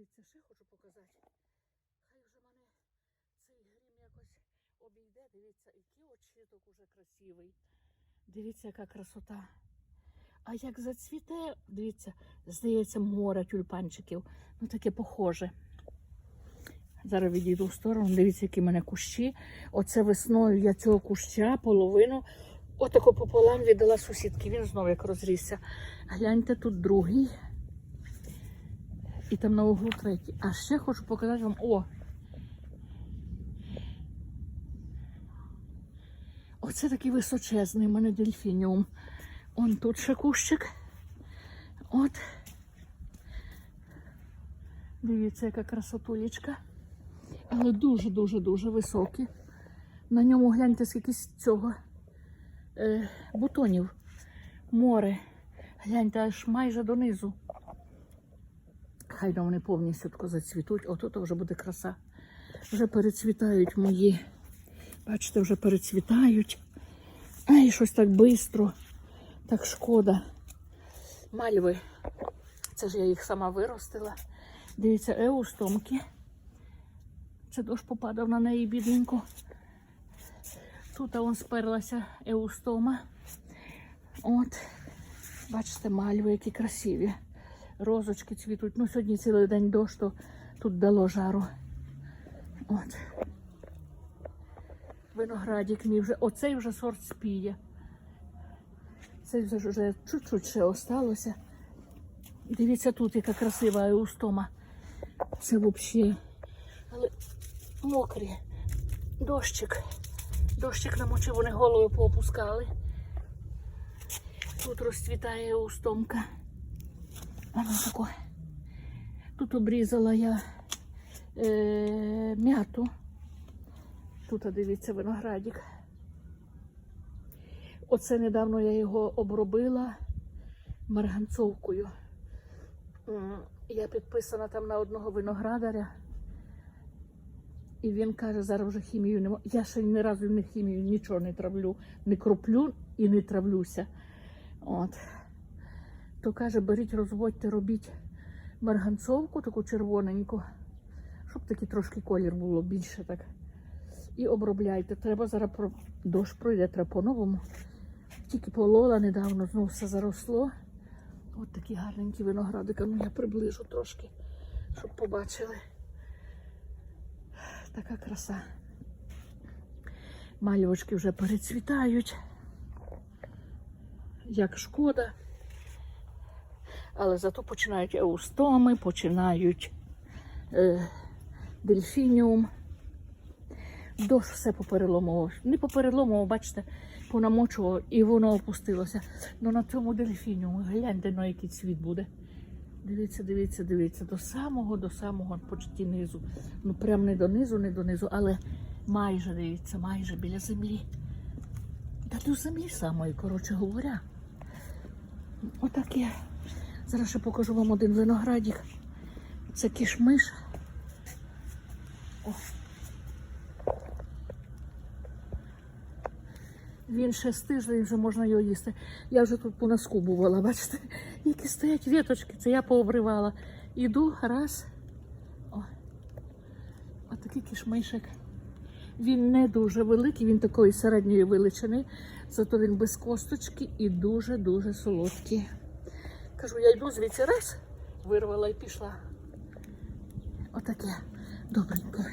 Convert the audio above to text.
Дивіться, ще хочу показати. Хай вже мене цей грім якось обійде. Дивіться, який очіток уже красивий. Дивіться, яка красота. А як зацвіте, дивіться, здається, море тюльпанчиків. Ну таке похоже. Зараз відійду в сторону, дивіться, які в мене кущі. Оце весною я цього куща половину отако пополам віддала сусідки. Він знову як розрісся. Гляньте, тут другий. І там на углу третій. А ще хочу показати вам. О! Оце такий височезний у мене дельфініум. Он тут ще кущик. От. Дивіться, яка красотулечка. Але дуже-дуже-дуже високий. На ньому гляньте, скільки цього е, бутонів. Море. Гляньте, аж майже донизу. Хай вони повністю тако зацвітуть. Ото то вже буде краса. Вже перецвітають мої. Бачите, вже перецвітають. Ай, щось так швидко. Так шкода. Мальви. Це ж я їх сама виростила. Дивіться, еустомки. Це дощ попадав на неї, бідненько. Тут он сперлася еустома. От. Бачите, мальви, які красиві. Розочки цвітуть. Ну, сьогодні цілий день дощ, то тут дало жару. От. Виноградик мій вже. Оцей вже сорт спіє. Це вже, вже чуть-чуть ще осталося. Дивіться тут, яка красива еустома. Це взагалі. Але мокрі. Дощик. Дощик намочив, вони голови поопускали. Тут розцвітає еустомка. А ну. Тут обрізала я е, м'яту. Тут, дивіться, виноградик. Оце недавно я його обробила марганцовкою. Я підписана там на одного виноградаря. І він каже, зараз вже хімію не Я ще ні разу не хімію нічого не травлю, не кроплю і не травлюся. От. То каже, беріть, розводьте, робіть марганцовку, таку червоненьку, щоб такий трошки колір було більше так. І обробляйте. Треба зараз про... дощ пройде, треба по-новому. Тільки полола недавно, знову все заросло. От такі гарненькі виноградики. Ну я приближу трошки, щоб побачили. Така краса. Мальвочки вже перецвітають. Як шкода. Але зато починають еустоми, починають е, дельфініум. Дощ все попереломував. Не попереломував, бачите, понамочував і воно опустилося. Ну на цьому дельфініуму гляньте, на який цвіт буде. Дивіться, дивіться, дивіться, до самого, до самого почти низу. Ну прям не донизу, не донизу, але майже дивіться, майже біля землі. Та до землі самої, коротше говоря. Отаке. Зараз ще покажу вам один виноградик. Це кішмиш. О. Він ще з тиждень вже можна його їсти. Я вже тут по носку бувала, бачите, які стоять віточки, це я пообривала. Іду раз. О. Отакий кішмишик. Він не дуже великий, він такої середньої величини, зато він без косточки і дуже-дуже солодкий. Кажу, я йду звідси раз, вирвала і пішла. Отаке добренько.